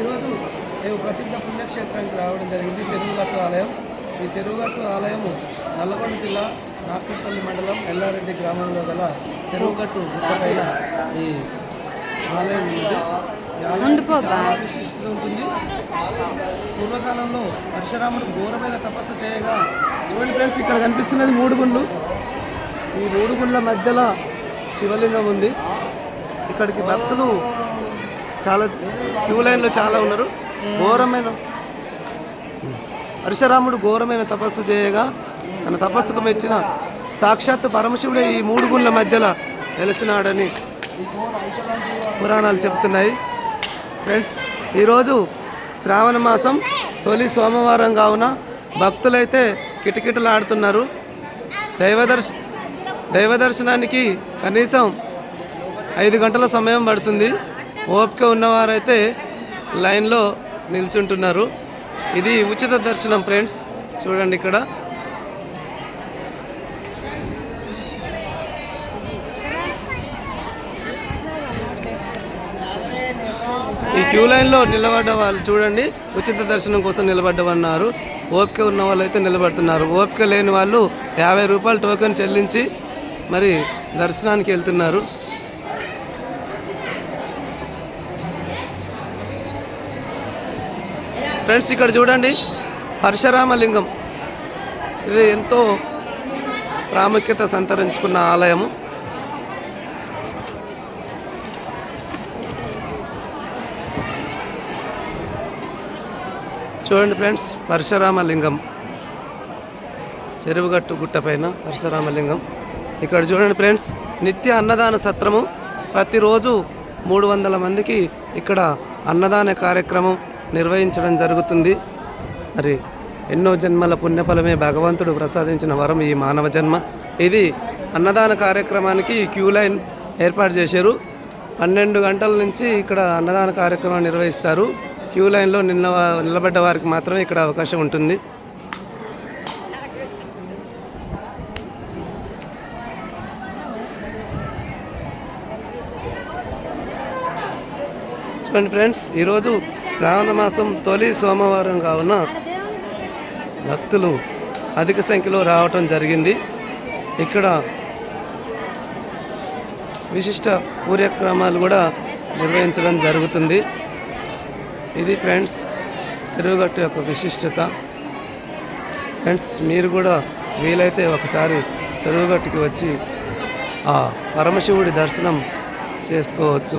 ఈరోజు మేము ప్రసిద్ధ పుణ్యక్షేత్రానికి రావడం జరిగింది చెరువుగట్టు ఆలయం. ఈ చెరువుగట్టు ఆలయము నల్లగొండ జిల్లా నార్కట్పల్లి మండలం ఎల్లారెడ్డి గ్రామంలో గల చెరువుగట్టు గుట్టపైన ఈ ఆలయం ఉంది. చాలా విశిష్టత ఉంటుంది. పూర్వకాలంలో పరశురాముడు ఘోరమైన తపస్సు చేయగా చూడండి ఫ్రెండ్స్ ఇక్కడ కనిపిస్తున్నది మూడు గుండ్లు ఈ మూడు గుండ్ల మధ్యలో శివలింగం ఉంది. ఇక్కడికి భక్తులు చాలా క్యూ లైన్లో చాలా ఉన్నారు. ఘోరమైన పరశురాముడు ఘోరమైన తపస్సు చేయగా తన తపస్సుకు మెచ్చిన సాక్షాత్తు పరమశివుడే ఈ మూడు గుళ్ళ మధ్యలో వెలిసినాడని పురాణాలు చెబుతున్నాయి. ఫ్రెండ్స్ ఈరోజు శ్రావణ మాసం తొలి సోమవారం కావున భక్తులైతే కిటకిటలాడుతున్నారు. దైవదర్శ దైవ దర్శనానికి కనీసం ఐదు గంటల సమయం పడుతుంది. ఓపిక ఉన్నవారైతే లైన్లో నిల్చుంటున్నారు. ఇది ఉచిత దర్శనం ఫ్రెండ్స్. చూడండి ఇక్కడ. ఈ క్యూ లైన్లో నిలబడ్డ వాళ్ళు చూడండి. ఉచిత దర్శనం కోసం నిలబడ్డవన్నారు. ఓపిక ఉన్న వాళ్ళు అయితే నిలబడుతున్నారు. ఓపిక లేని వాళ్ళు యాభై రూపాయలు టోకెన్ చెల్లించి మరి దర్శనానికి వెళ్తున్నారు. ఫ్రెండ్స్ ఇక్కడ చూడండి పరశురామలింగం ఇది ఎంతో ప్రాముఖ్యత సంతరించుకున్న ఆలయము. చూడండి ఫ్రెండ్స్ పరశురామలింగం చెరువుగట్టు గుట్ట పైన లింగం ఇక్కడ చూడండి ఫ్రెండ్స్ నిత్య అన్నదాన సత్రము. ప్రతిరోజు మూడు వందల మందికి ఇక్కడ అన్నదాన కార్యక్రమం నిర్వహించడం జరుగుతుంది. మరి ఎన్నో జన్మల పుణ్యఫలమే భగవంతుడు ప్రసాదించిన వరం ఈ మానవ జన్మ. ఇది అన్నదాన కార్యక్రమానికి క్యూ లైన్ ఏర్పాటు చేశారు. పన్నెండు గంటల నుంచి ఇక్కడ అన్నదాన కార్యక్రమం నిర్వహిస్తారు. క్యూ లైన్లో నిన్న నిలబడ్డ వారికి మాత్రమే ఇక్కడ అవకాశం ఉంటుంది. చూడండి ఫ్రెండ్స్ ఈరోజు శ్రావణ మాసం తొలి సోమవారం కావున భక్తులు అధిక సంఖ్యలో రావటం జరిగింది. ఇక్కడ విశిష్ట పూర్యక్రమాలు కూడా నిర్వహించడం జరుగుతుంది. ఇది ఫ్రెండ్స్ చెరువుగట్టు యొక్క విశిష్టత. ఫ్రెండ్స్ మీరు కూడా వీలైతే ఒకసారి చెరువుగట్టుకి వచ్చి ఆ పరమశివుడి దర్శనం చేసుకోవచ్చు.